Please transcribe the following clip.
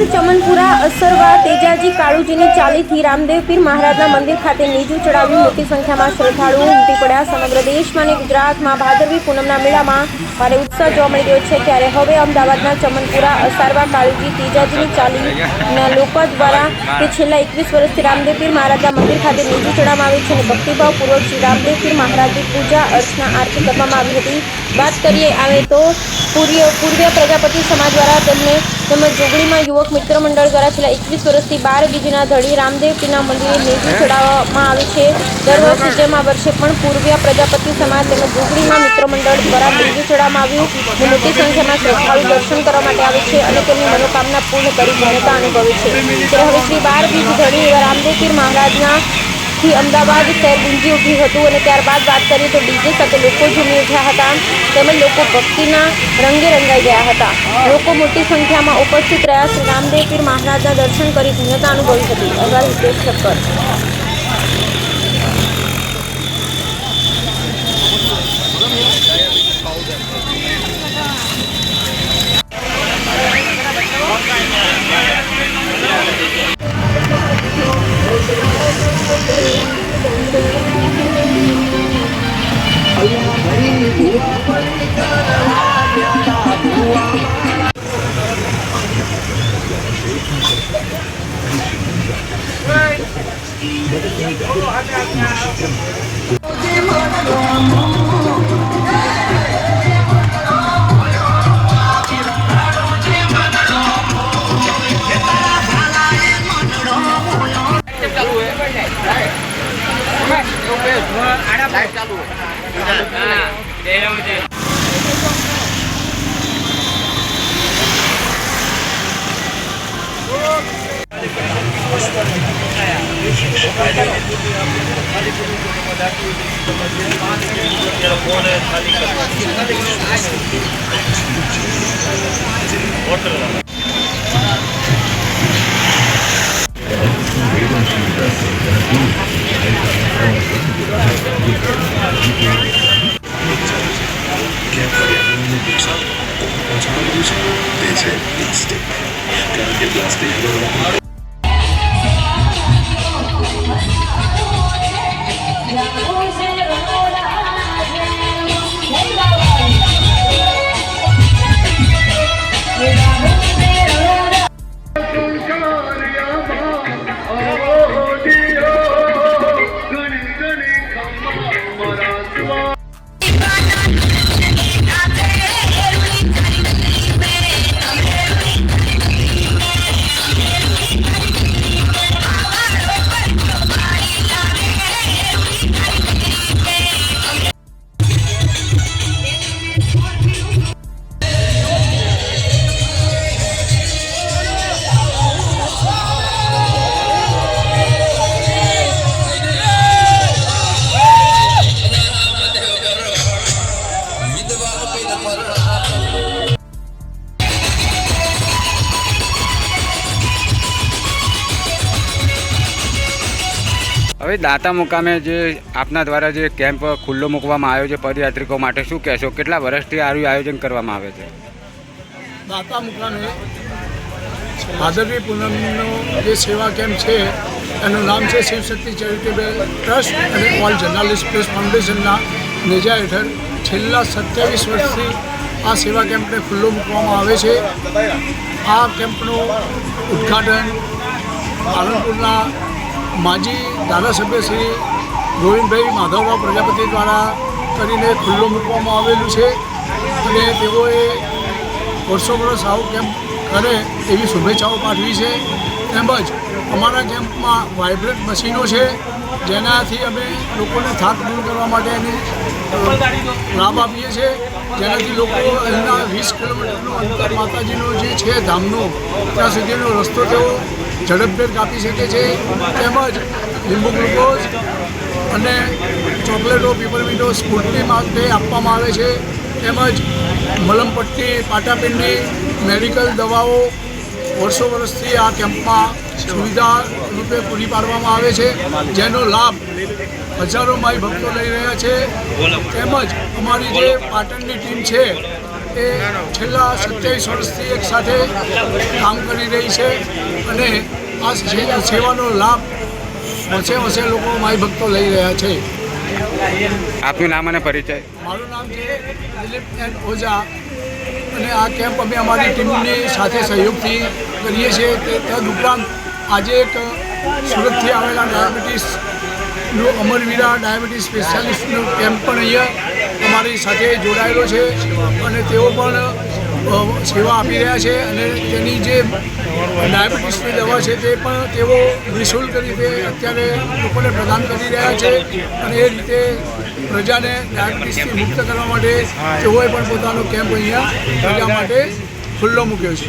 અમદાવાદ ચમનપુરા, અસરવા, તેજાજી, કાળુજીની ચાલીથી રામદેવ પીર મહારાજના મંદિર ખાતે નીજું ચડાવ્યું. મોટી સંખ્યામાં શ્રદ્ધાળુઓ ઉમટી પડ્યા. સમગ્ર દેશમાં અને ગુજરાતમાં ભાદરવી પૂનમના મેળામાં ભારે ઉત્સાહ જોવા મળી રહ્યો છે. ત્યારે હવે અમદાવાદના ચમનપુરા, અસારવા, કાળુજી, તેજાજીની ચાલીના લોકો દ્વારા કે છેલ્લા એકવીસ વર્ષથી રામદેવ પીર મહારાજના મંદિર ખાતે નીજું ચડાવવામાં આવે છે. અને ભક્તિભાવપૂર્વક શ્રી રામદેવ પીર મહારાજની પૂજા, અર્ચના, આરતી કરવામાં આવી હતી. વાત કરીએ આવે તો પૂર્વ પૂર્વીય પ્રજાપતિ સમાજ દ્વારા તેમને તેમજ જોગણીમાં યુવક મિત્ર મંડળ દ્વારા છેલ્લા એકવીસ વર્ષથી બાર બીજના ધડી રામદેવ પીરના મંદિરે નેજું ચડાવવામાં આવે છે. દર વર્ષે જેમ વર્ષે પણ પૂર્વીય પ્રજાપતિ સમાજ તેમજ જોગણીમાં મિત્ર મંડળ દ્વારા નેજું ચડાવવામાં આવ્યું. મોટી સંખ્યામાં શ્રદ્ધાળુ દર્શન કરવા માટે આવે છે અને તેમની મનોકામના પૂર્ણ કરી ધન્યતા અનુભવે છે. ત્યારે હવે શ્રી બાર બીજ ધડી એવા મહારાજના થી અમદાવાદ શહેર ગુંજી ઉઠ્યું હતું અને ત્યારબાદ વાત કરીએ તો ડીજે સાથે લોકો ઝૂમી ઉઠ્યા હતા તેમજ લોકો ભક્તિના રંગે રંગાઈ ગયા હતા. લોકો મોટી સંખ્યામાં ઉપસ્થિત રહ્યા. શ્રી રામદેવ પીર મહારાજના દર્શન કરી ધન્યતા અનુભવી હતી. અગાઉ હિતેશ ઠક્કર. ક્યાં હોય નુકસાન પહોંચાડવું છે તે છે પ્લાસ્ટિક કારણ હવે દાતા મુકામે જે આપના દ્વારા જે કેમ્પ ખુલ્લો મૂકવામાં આવ્યો છે પદયાત્રિકો માટે, શું કહેશો? કેટલા વર્ષથી આનું આયોજન કરવામાં આવે છે? દાતા મુકામે ભાદરવી પૂનમનો જે સેવા કેમ્પ છે, એનું નામ છે શિવશક્તિ ચેરિટેબલ ટ્રસ્ટ અને ઓલ જર્નાલિસ્ટ પ્રેસ ફાઉન્ડેશનના નેજા હેઠળ છેલ્લા સત્યાવીસ વર્ષથી આ સેવા કેમ્પને ખુલ્લો મૂકવામાં આવે છે. આ કેમ્પનું ઉદ્ઘાટન પાલનપુરના માજી ધારાસભ્ય શ્રી ગોવિંદભાઈ માધવરાવ પ્રજાપતિ દ્વારા કરીને ખુલ્લો મૂકવામાં આવેલું છે અને તેઓએ વર્ષો વર્ષ આવું કેમ્પ કરે એવી શુભેચ્છાઓ પાઠવી છે. તેમજ અમારા કેમ્પમાં વાઇબ્રેટ મશીનો છે, જેનાથી અમે લોકોને થાક દૂર કરવા માટે એની લાભ આપીએ છીએ જેનાથી લોકો અહીંના વીસ કિલોમીટરનું અંતર માતાજીનો જે છે ધામનો, ત્યાં સુધીનો રસ્તો તેઓ ઝડપભેર કાપી શકે છે, તેમજ લીંબુ ગ્લુકોઝ અને ચોકલેટો પીપરમીટો સ્ફૂર્તિ માટે આપવામાં આવે છે, તેમજ મલમપટ્ટી પાટાપિંડી, મેડિકલ દવાઓ વર્ષો વર્ષથી આ કેમ્પમાં સુવિધા રૂપે પૂરી પાડવામાં આવે છે, જેનો લાભ હજારો માઈ ભક્તો લઈ રહ્યા છે. તેમજ અમારી જે પાટણની ટીમ છે એ છેલ્લા સત્યાવીસ વર્ષથી એક સાથે કામ કરી રહી છે અને આ સેવાનો લાભ વસે વસે લોકો માય ભક્તો લઈ રહ્યા છે. આપનું નામ અને પરિચય? મારું નામ છે દિલીપ એન ઓઝા અને આ કેમ્પ અમે અમારી ટીમની સાથે સહયોગથી કરીએ છીએ. તે તદ ઉપરાંત આજે એક સુરતથી આવેલા ડાયાબિટીસનું અમરવીરા ડાયાબિટીસ સ્પેશિયાલિસ્ટનું કેમ્પ પણ અહીંયા અમારી સાથે જોડાયેલો છે અને તેઓ પણ સેવા આપી રહ્યા છે અને તેની જે ડાયાબિટીસની દવા છે તે પણ તેઓ નિઃશુલ્ક રીતે અત્યારે લોકોને પ્રદાન કરી રહ્યા છે અને એ રીતે પ્રજાને ડાયાબિટીસથી મુક્ત કરવા માટે તેઓએ પણ પોતાનો કેમ્પ અહીંયા પ્રજા માટે ખુલ્લો મૂક્યો છે.